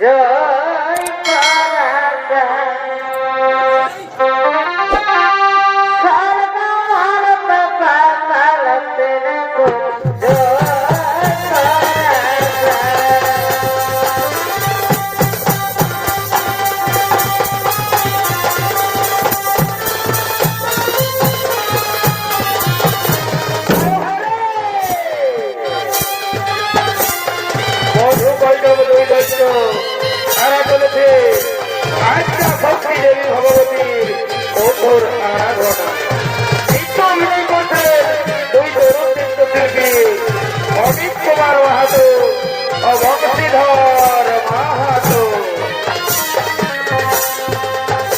Yeah. মধু বৈষ্ণব তারা চলেছে আজকা শক্তি দেবী ভগবতীর কঠোর আরাধনা চিত্ত বিজয় করছেন দুই তরুণ চিত্রশিল্পী অমিত কুমার মাহাতো ও ভক্তিধর